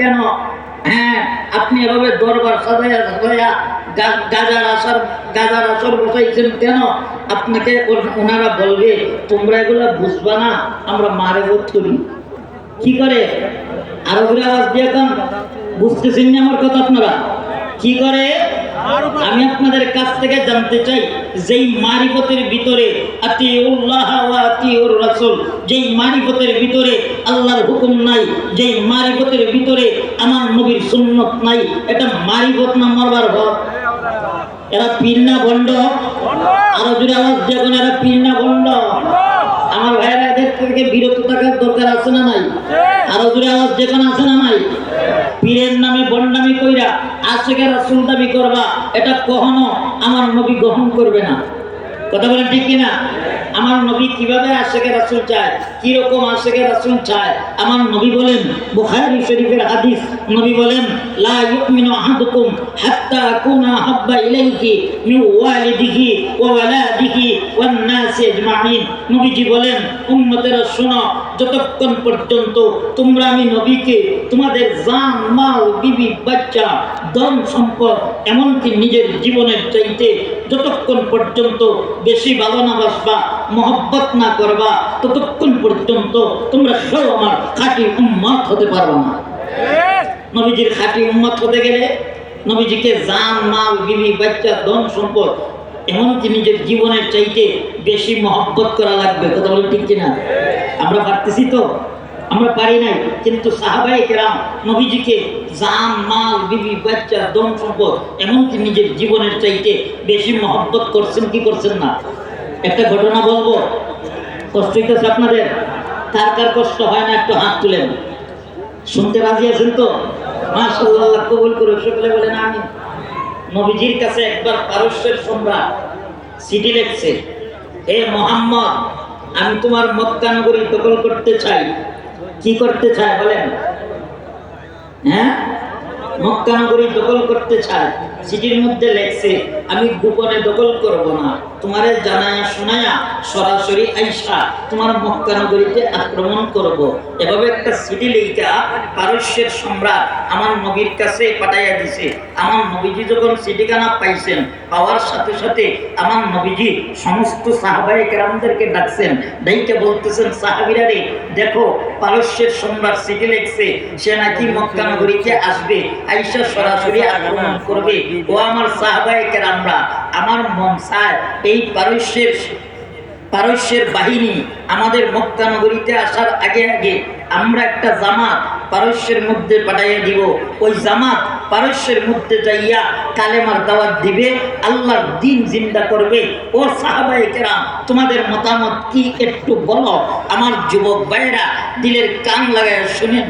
কেন? হ্যাঁ আপনি এভাবে দরবার সাজাইয়া সাজাইয়া গাজার আসার গাজার আসর বসাইছেন কেন? আপনাকে ওনারা বলবে, তোমরা এগুলো বুঝবা না, আমরা মারে বোধ করি। কি করে? আরও আওয়াজ দিয়ে বুঝতেছেন না আমার কথা আপনারা? কি করে? আমি আপনাদের কাছ থেকে জানতে চাই, যেই মারিফতের ভিতরে রাসূল, যেই মারিফতের ভিতরে আল্লাহর হুকুম নাই, যেই মারিফতের ভিতরে আমার নবীর সুন্নত নাই, এটা মারিফত না মরবার ভর এরা পীর না ভণ্ড? আরও জোরে আওয়াজ দিয়ে কোন এরা পীর না ভণ্ড? আমার ভাইয়েরা এদের থেকে বিরত থাকার দরকার আছে না নাই? আরও দূরে আওয়াজ যেখানে আছে না নাই? পীরের নামে বন্ডামি কইরা আশেখে রাসুল দাবি করবা এটা কখনো আমার নবী গ্রহণ করবে না। কথা বলেন ঠিক কিনা? আমার নবী কীভাবে কে রাসুল চায়? রাসুল চায়? আমার নবী বলেন শরীফের হাদিস, নবী বলেন, লা ইউমিনু আহাদুকুম হাত্তা আকুনা ইলাইহি মিন ওয়ালিদিহি ওয়া ওয়ালাদিহি ওয়ান আজমাইন। নবীজি বলেন, উম্মতেরা শোনো, যতক্ষণ পর্যন্ত তোমরা আমি নবীকে, তোমাদের জান, মাল, বিবি, বাচ্চা, ধন, সম্পদ, এমনকি নিজের জীবনের চাইতে যতক্ষণ পর্যন্ত বেশি ভালো না বাসবা মহব্বত না করবা, ততক্ষণ পর্যন্ত তোমরা সব আমার খাঁটি উম্মত হতে পারবে না। নবীজির খাঁটি উম্মত হতে গেলে নবীজিকে জান, মাল বিবি বাচ্চা, ধন, সম্পদ এমনকি নিজের জীবনের চাইতে বেশি মহব্বত করা লাগবে? কথা বলেন ঠিক কিনা? আমরা পারতেছি তো? আমরা পারি নাই, কিন্তু সাহাবাই কেরাম নবীজিকে জান, মাল বিবি বাচ্চা, ধন, সম্পদ এমনকি নিজের জীবনের চাইতে বেশি মহব্বত করছেন কি করছেন না? একটা ঘটনা বলব। কষ্ট হইতেছে আপনাদের? কার কার কষ্ট হয় না একটু হাত তুলেন। শুনতে রাজি আছেন তো? মাশাআল্লাহ কবুল করে সকলে বলেন আমি নবীজির কাছে একবার পারস্যের সম্রাট চিঠি লিখছে, হে মোহাম্মদ, আমি তোমার মক্কা নগরী দখল করতে চাই। কি করতে চাই বলেন? হ্যাঁ? মক্কা নগরী দখল করতে চায় চিঠির মধ্যে লেখছে, আমি গোপনে দখল করব না। তোমারে জানায়া শোনায়া সরাসরি আইসা তোমার মক্কা নগরীতে আক্রমণ করব। এভাবে একটা চিঠি লেখা পারস্যের সম্রাট আমার নবীর কাছে পাঠাইয়া দিছে। আমার নবীজি যখন চিঠিখানা পাইছেন, পাওয়ার সাথে সাথে আমার নবীজি সমস্ত সাহাবাই কেরামদেরকে ডাকছেন, ডাইকে বলতেছেন, সাহাবিরা রে, দেখো, পারস্যের সম্রাট চিঠি লেখছে, সে নাকি মক্কা নগরীতে আসবে, আইসা সরাসরি আক্রমণ করবে। ও আমার সাহাবাই কেরামরা, আমার মন চায় এই পারস্যের পারস্যের বাহিনী আমাদের মক্কা নগরীতে আসার আগে আগে আমরা একটা জামাত পারস্যের মধ্যে পাঠাইয়া দিব। ওই জামাত পারস্যের মধ্যে যাইয়া কালেমার দাওয়াত দিবে, আল্লাহর দিন জিন্দা করবে। ও সাহাবাই কেরাম, তোমাদের মতামত কি একটু বলো। আমার যুবক ভাইয়েরা, দিলের কান লাগায় শুনেন।